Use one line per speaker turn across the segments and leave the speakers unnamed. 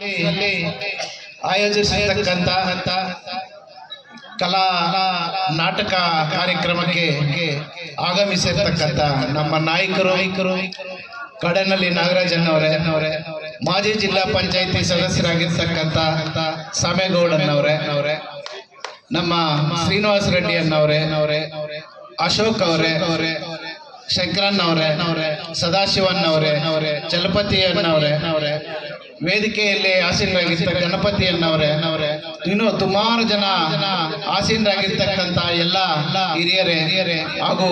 ಇಲ್ಲಿ ಆಯೋಜಿಸಿರ್ತಕ್ಕಂಥ ಕಲಾ ನಾಟಕ ಕಾರ್ಯಕ್ರಮಕ್ಕೆ ಆಗಮಿಸಿರ್ತಕ್ಕಂತ ನಮ್ಮ ನಾಯಕರು ಕಡನಲ್ಲಿ ನಾಗರಾಜನ್ನವರೇ ಮಾಜಿ ಜಿಲ್ಲಾ ಪಂಚಾಯತಿ ಸದಸ್ಯರಾಗಿರ್ತಕ್ಕಂಥ ಸಾಮೇಗೌಡನ್ನವರೇ ನಮ್ಮ ಶ್ರೀನಿವಾಸ ರೆಡ್ಡಿ ಅನ್ನವರೇ ಅಶೋಕ್ ಅವರೇ ಅವರೇ ಶಂಕರನ್ ಅವರೇ ಅವರೇ ಸದಾಶಿವನ್ ಅವರೇ ಅವರೇ ಚಲಪತಿ ಅನ್ನವರೇ ಅವರೇ ವೇದಿಕೆಯಲ್ಲಿ ಆಸೀನರಾಗಿದ್ದ ಗಣಪತಿ ಅನ್ನವರೇ ಅನ್ನವರೇ ಇನ್ನು ಸುಮಾರು ಜನ ಆಸೀನರಾಗಿರ್ತಕ್ಕಂತ ಎಲ್ಲ ಹಿರಿಯರೇ ಹಿರಿಯರೇ ಹಾಗೂ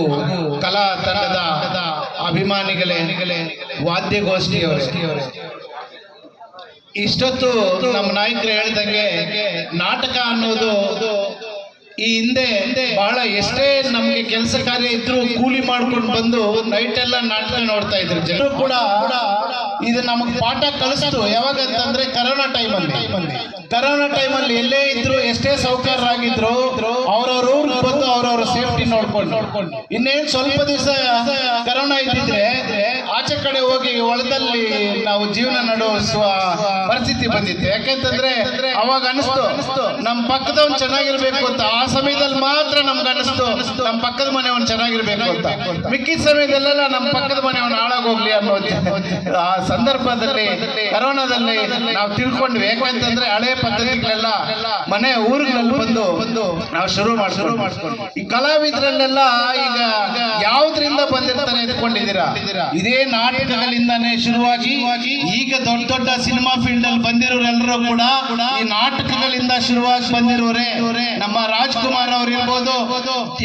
ಕಲಾ ತಂಡದ ಅಭಿಮಾನಿಗಳೇ ವಾದ್ಯಗೋಷ್ಠಿಯವರೇ. ಇಷ್ಟೊತ್ತು ನಮ್ಮ ನಾಯಕರು ಹೇಳ್ದಂಗೆ ನಾಟಕ ಅನ್ನೋದು ಈ ಹಿಂದೆ ಬಹಳ ಎಷ್ಟೇ ನಮ್ಗೆ ಕೆಲಸ ಕಾರ್ಯ ಇದ್ರು ಕೂಲಿ ಮಾಡ್ಕೊಂಡು ಬಂದು ನೈಟ್ ಎಲ್ಲ ನಾಟಕ ನೋಡ್ತಾ ಇದ್ರು ಜನರು ಕೂಡ. ಇದು ನಮಗೆ ಪಾಠ ಕಲಿಸ್ತು. ಯಾವಾಗ ಅಂತಂದ್ರೆ ಕರೋನಾ ಟೈಮಲ್ಲಿ ಕರೋನಾ ಟೈಮಲ್ಲಿ ಎಲ್ಲೇ ಇದ್ರು ಎಷ್ಟೇ ಸೌಕರ್ಯರಾಗಿದ್ರು ಅವ್ರವ್ರು ಬಂದು ಅವ್ರವ್ರ ಸೇಫ್ಟಿ ನೋಡ್ಕೊಂಡು. ನೋಡ್ಕೊಂಡು ಇನ್ನೇನ್ ಸ್ವಲ್ಪ ದಿವಸ ಕರೋನಾ ಇದ್ದಿದ್ರೆ ಆಚೆ ಕಡೆ ಹೋಗಿ ಹೊಲದಲ್ಲಿ ನಾವು ಜೀವನ ನಡೆಸುವ ಪರಿಸ್ಥಿತಿ ಬಂದಿತ್ತು. ಯಾಕೆಂತಂದ್ರೆ ಅವಾಗ ಅನಿಸ್ತು ನಮ್ಮ ಪಕ್ಕದವನ್ ಚೆನ್ನಾಗಿರ್ಬೇಕು ಅಂತ. ಆ ಸಮಯದಲ್ಲಿ ಮಾತ್ರ ನಮ್ಗೆ ಅನಿಸ್ತು ನಮ್ಮ ಪಕ್ಕದ ಮನೆಯವನ್ ಚೆನ್ನಾಗಿರ್ಬೇಕು ಅಂತ. ಮಿಕ್ಕಿದ ಸಮಯದಲ್ಲೆಲ್ಲ ನಮ್ಮ ಪಕ್ಕದ ಮನೆಯವನ್ ಹಾಳಾಗೋಗ್ಲಿ ಅನ್ನೋ ಆ ಸಂದರ್ಭದಲ್ಲಿ ಕರೋನಾದಲ್ಲಿ ನಾವು ತಿಳ್ಕೊಂಡ್ವಿ. ಯಾಕಂತಂದ್ರೆ ಹಳೆ ಪದ್ಧತಿಗಳೆಲ್ಲ ಮನೆ ಊರುಗಳಲ್ಲಿ ಬಂದು ಬಂದು ನಾವು ಶುರು ಮಾಡಿ ಶುರು ಮಾಡಿಸ್ಕೊಂಡು ಈ ಕಲಾವಿದರಲ್ಲೆಲ್ಲ ಈಗ ಯಾವ್ದ್ರಿಂದ ಬಂದಿರ್ತಾರೆ ಎತ್ಕೊಂಡಿದ್ದೀರಾ ಇದೇ ನಾಟಕಗಳಿಂದಾನೇ ಶುರುವಾಗಿ ಈಗ ದೊಡ್ಡ ದೊಡ್ಡ ಸಿನಿಮಾ ಫೀಲ್ಡ್ ಅಲ್ಲಿ ಬಂದಿರೋರೆಲ್ಲರೂ ಕೂಡ ಈ ನಾಟಕಗಳಿಂದ ಶುರುವಾಗಿ ಬಂದಿರೋರೆ. ನಮ್ಮ ರಾಜ್ಕುಮಾರ್ ಅವ್ರು ಇರ್ಬೋದು,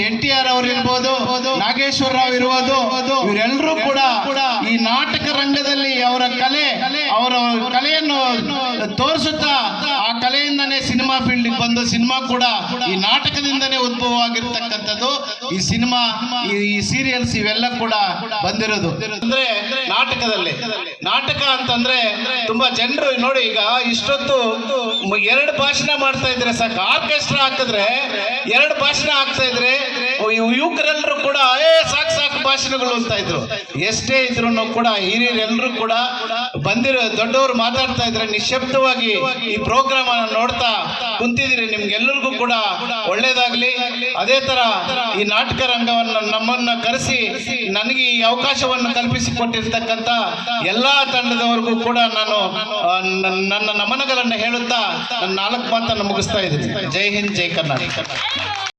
ಎನ್ ಟಿ ಆರ್ ಅವ್ರು ಇರ್ಬೋದು, ನಾಗೇಶ್ವರ ರಾವ್ ಇರ್ಬೋದು, ಇವರೆಲ್ಲರೂ ಕೂಡ ಈ ನಾಟಕ ರಂಗದಲ್ಲಿ ಅವರ ಕಲೆ ಅವರ ಕಲೆಯನ್ನು ತೋರಿಸುತ್ತಾ ಆ ಕಲೆಯಿಂದನೇ ಸಿನಿಮಾ ಫೀಲ್ಡ್ ಬಂದು ಸಿನಿಮಾ ಕೂಡ ಈ ನಾಟಕದಿಂದನೇ ಉದ್ಭವ ಆಗಿರ್ತಕ್ಕಂಥದ್ದು ಈ ಸಿನಿಮಾ ಈ ಸೀರಿಯಲ್ಸ್ ಇವೆಲ್ಲ ಕೂಡ ಬಂದಿರೋದು. ಅಂದ್ರೆ ನಾಟಕದಲ್ಲಿ. ನಾಟಕ ಅಂತಂದ್ರೆ ತುಂಬಾ ಜನರು ನೋಡಿ ಈಗ ಇಷ್ಟೊತ್ತು ಎರಡು ಭಾಷಣ ಮಾಡ್ತಾ ಇದ್ರೆ ಸಾಕು. ಆರ್ಕೆಸ್ಟ್ರಾ ಹಾಕಿದ್ರೆ ಎರಡು ಭಾಷಣ ಆಗ್ತಾ ಇದ್ರೆ ಯುವಕರೆಲ್ಲರೂ ಕೂಡ, ಏ, ಸಾಕು ಸಾಕು ಭಾಷಣಗಳು ಅಂತ ಇದ್ರು. ಎಷ್ಟೇ ಇದ್ರು ಕೂಡ ಹಿರಿಯರೆಲ್ಲರೂ ಕೂಡ ಬಂದಿರೋ, ದೊಡ್ಡವರು ಮಾತಾಡ್ತಾ ಇದ್ರೆ ನಿಶಬ್ದವಾಗಿ ಈ ಪ್ರೋಗ್ರಾಮ್ ನೋಡ್ತಾ ಕುಂತಿದ್ದೀರಿ. ನಿಮ್ಗೆಲ್ಲರಿಗೂ ಕೂಡ ಒಳ್ಳೇದಾಗ್ಲಿ. ಅದೇ ತರ ಈ ನಾಟಕ ರಂಗವನ್ನ ನಮ್ಮನ್ನ ಕರೆಸಿ ನನಗೆ ಈ ಅವಕಾಶವನ್ನು ಕಲ್ಪಿಸಿ ಕೊಟ್ಟಿರ್ತಕ್ಕಂಥ ಎಲ್ಲಾ ತಂಡದವರೆಗೂ ಕೂಡ ನಾನು ನನ್ನ ನಮನಗಳನ್ನು ಹೇಳುತ್ತಾ ನನ್ನ ನಾಲ್ಕು ಮಾತನ್ನು ಮುಗಿಸ್ತಾ ಇದ್ದೀನಿ. ಜೈ ಹಿಂದ್, ಜೈ ಕರ್ನಾಟಕ.